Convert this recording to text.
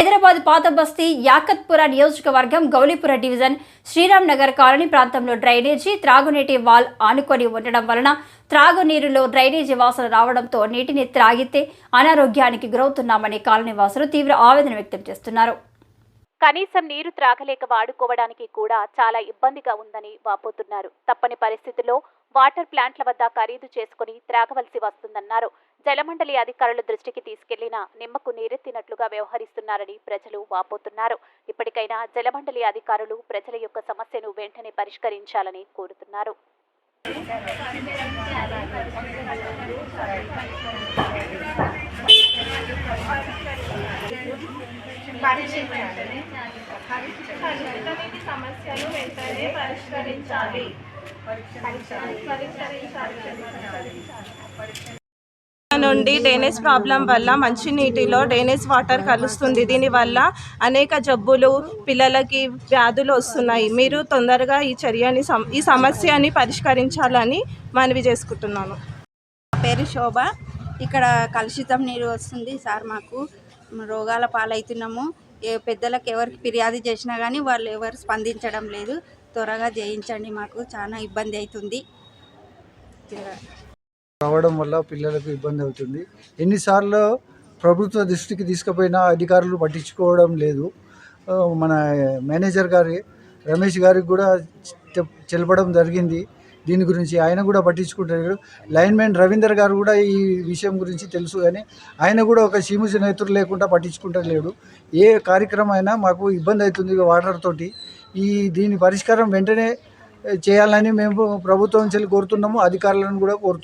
హైదరాబాద్ పాత బస్తీ యాకత్పుర నియోజకవర్గం గౌలీపుర డివిజన్ శ్రీరామ్ నగర్ కాలనీ ప్రాంతంలో డ్రైనేజీ త్రాగునీటి వాల్ ఆనుకొని ఉండడం వలన త్రాగునీరులో డ్రైనేజీ వాసన రావడంతో నీటిని త్రాగితే అనారోగ్యానికి గురవుతున్నామని కాలనీ వాసులు తీవ్ర ఆవేదన వ్యక్తం చేస్తున్నారు. కనీసం నీరు త్రాగలేక వాడుకోవడానికి కూడా చాలా ఇబ్బందిగా ఉందని వాపోతున్నారు. తప్పని పరిస్థితుల్లో వాటర్ ప్లాంట్ల వద్ద ఖరీదు చేసుకుని త్రాగవలసి వస్తుందన్నారు. జలమండలి అధికారుల దృష్టికి తీసుకెళ్ళిన నిమ్మకు నీరెత్తినట్లుగా వ్యవహరిస్తున్నారని ప్రజలు వాపోతున్నారు. ఇప్పటికైనా జలమండలి అధికారులు ప్రజల యొక్క సమస్యను వెంటనే పరిష్కరించాలని కోరుతున్నారు. పరీక్షించాలి పరీక్షించాలి పరిష్కరించాలి. పరిష్కరించాలి. నుండి డ్రైనేజ్ ప్రాబ్లం వల్ల మంచినీటిలో డ్రైనేజ్ వాటర్ కలుస్తుంది. దీనివల్ల అనేక జబ్బులు పిల్లలకి వ్యాధులు వస్తున్నాయి. మీరు తొందరగా ఈ చర్యని ఈ సమస్యని పరిష్కరించాలని మనవి చేసుకుంటున్నాను. నా పేరు శోభ. ఇక్కడ కలుషితం నీరు వస్తుంది సార్ మాకు. రోగాల పాలవుతున్నాము. ఏ పెద్దలకు ఎవరికి ఫిర్యాదు చేసినా కానీ వాళ్ళు ఎవరు స్పందించడం లేదు. త్వరగా చేయించండి మాకు. చాలా ఇబ్బంది అవుతుంది. రావడం వల్ల పిల్లలకు ఇబ్బంది అవుతుంది. ఎన్నిసార్లు ప్రభుత్వ దృష్టికి తీసుకుపోయినా అధికారులు పట్టించుకోవడం లేదు. మన మేనేజర్ గారి రమేష్ గారికి కూడా తెలపడం జరిగింది. దీని గురించి ఆయన కూడా పట్టించుకుంటారు లైన్మెన్ రవీందర్ గారు కూడా ఈ విషయం గురించి తెలుసు కానీ ఆయన కూడా ఒక సీముసి నేతలు లేకుండా పట్టించుకుంటలేడు. ఏ కార్యక్రమం అయినా మాకు ఇబ్బంది అవుతుంది వాటర్ తోటి. ఈ దీని పరిష్కారం వెంటనే చేయాలని మేము ప్రభుత్వం నుంచి కోరుతున్నాము అధికారులను కూడా కోరుతున్నాము.